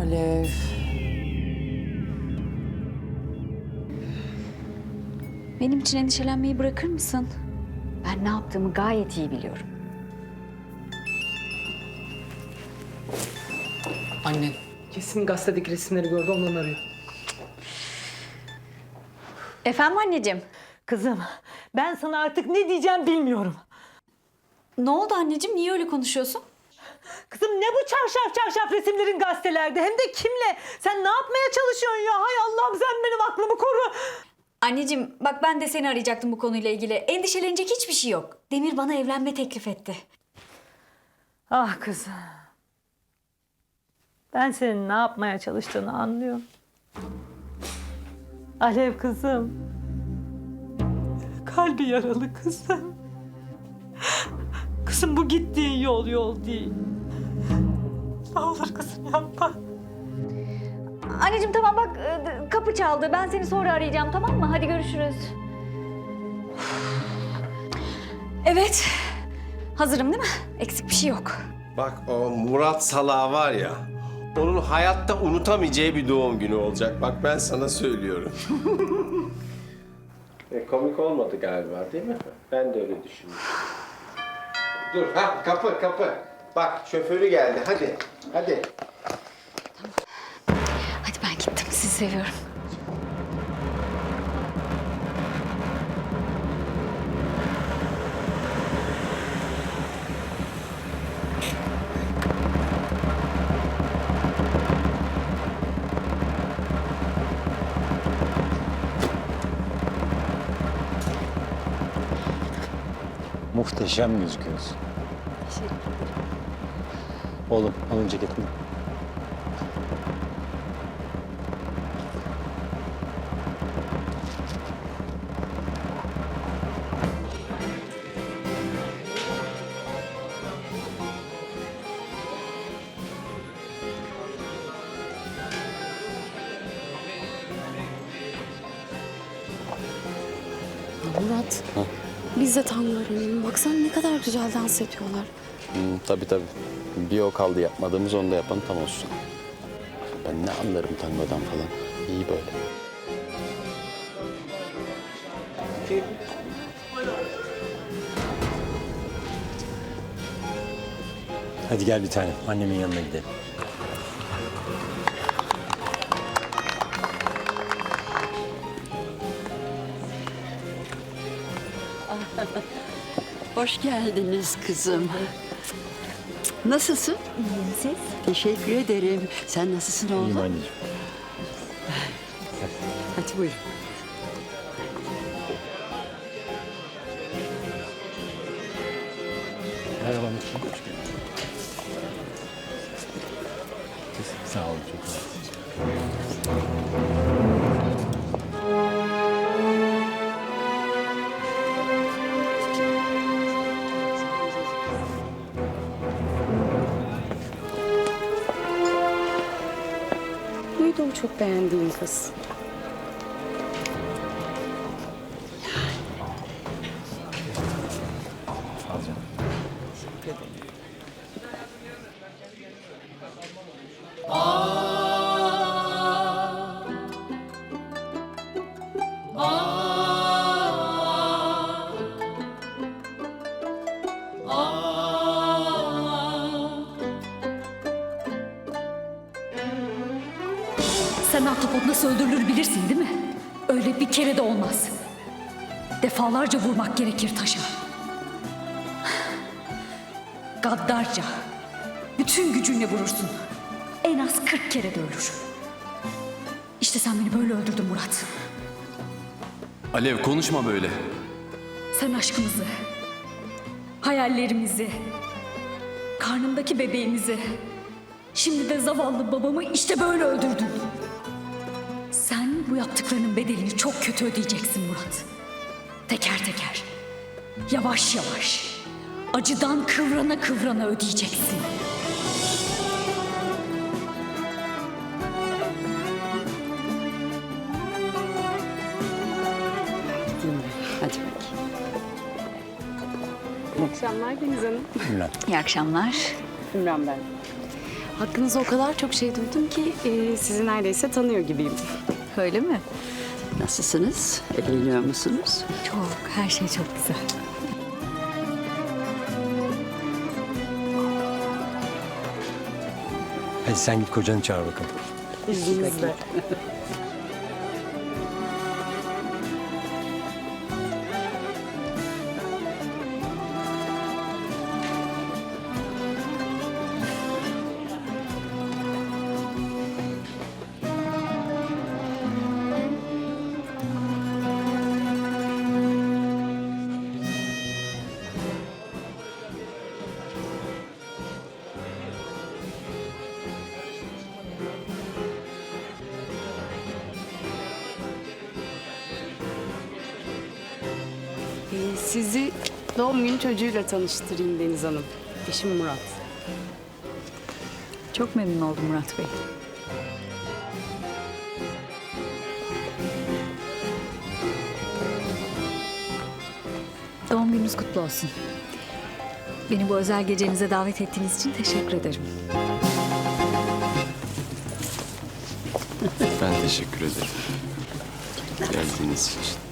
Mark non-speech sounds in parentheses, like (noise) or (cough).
Alev. Benim için endişelenmeyi bırakır mısın? Ben ne yaptığımı gayet iyi biliyorum. Annen. Kesin gazetedeki resimleri gördü ondan arıyor. Efendim anneciğim? Kızım ben sana artık ne diyeceğim bilmiyorum. Ne oldu anneciğim? Niye öyle konuşuyorsun? Kızım ne bu çarşaf çarşaf resimlerin gazetelerde hem de kimle? Sen ne yapmaya çalışıyorsun ya? Hay Allah'ım sen benim aklımı koru. Anneciğim bak ben de seni arayacaktım bu konuyla ilgili. Endişelenecek hiçbir şey yok. Demir bana evlenme teklif etti. Ah kızım. Ben senin ne yapmaya çalıştığını anlıyorum. Alev kızım. Kalbi yaralı kızım. Kızım bu gittiğin yol yol değil. Ne olur kızım yapma. Anneciğim tamam bak e, kapı çaldı. Ben seni sonra arayacağım tamam mı? Hadi görüşürüz. Evet. Hazırım değil mi? Eksik bir şey yok. Bak o Murat Salah var ya, onun hayatta unutamayacağı bir doğum günü olacak. Bak ben sana söylüyorum. (laughs) e, komik olmadı galiba değil mi? Ben de öyle düşünmüştüm. Dur ha kapı kapı. Bak şoförü geldi hadi. Hadi. Hadi ben gittim. Sizi seviyorum. Muhteşem gözüküyorsun. Oğlum alın ceketini. Murat. Biz de tango öğrenelim. Baksana ne kadar güzel dans ediyorlar. Hmm, tabii tabii. Bir o kaldı yapmadığımız onu da yapan tam olsun. Ben ne anlarım tangodan falan. İyi böyle. Hadi gel bir tane. Annemin yanına gidelim. Hoş geldiniz kızım. Nasılsın? İyiyim siz? Teşekkür ederim. Sen nasılsın oğlum? İyiyim anneciğim. Hadi buyurun. Merhaba anneciğim. Hoş geldin. Sağ olun çok sağ olun. Çok beğendiğin kız. Sen ahtapot nasıl öldürülür bilirsin değil mi? Öyle bir kere de olmaz. Defalarca vurmak gerekir taşa. Gaddarca. Bütün gücünle vurursun. En az 40 kere de ölür. İşte sen beni böyle öldürdün Murat. Alev konuşma böyle. Sen aşkımızı, hayallerimizi, karnımdaki bebeğimizi, şimdi de zavallı babamı işte böyle öldürdün. Bu yaptıklarının bedelini çok kötü ödeyeceksin Murat. Teker teker, yavaş yavaş, acıdan kıvrana kıvrana ödeyeceksin. Hadi bakayım. İyi akşamlar Deniz Hanım. İyi akşamlar. Ümran ben. Hakkınızda o kadar çok şey duydum ki e, sizi neredeyse tanıyor gibiyim. Öyle mi? Nasılsınız? Eğleniyor musunuz? Çok, her şey çok güzel. Hadi sen git kocanı çağır bakalım. İzninizle. Sizi doğum günü çocuğuyla tanıştırayım Deniz Hanım. Eşim Murat. Çok memnun oldum Murat Bey. Doğum gününüz kutlu olsun. Beni bu özel gecenize davet ettiğiniz için teşekkür ederim. Ben teşekkür ederim. Geldiğiniz için.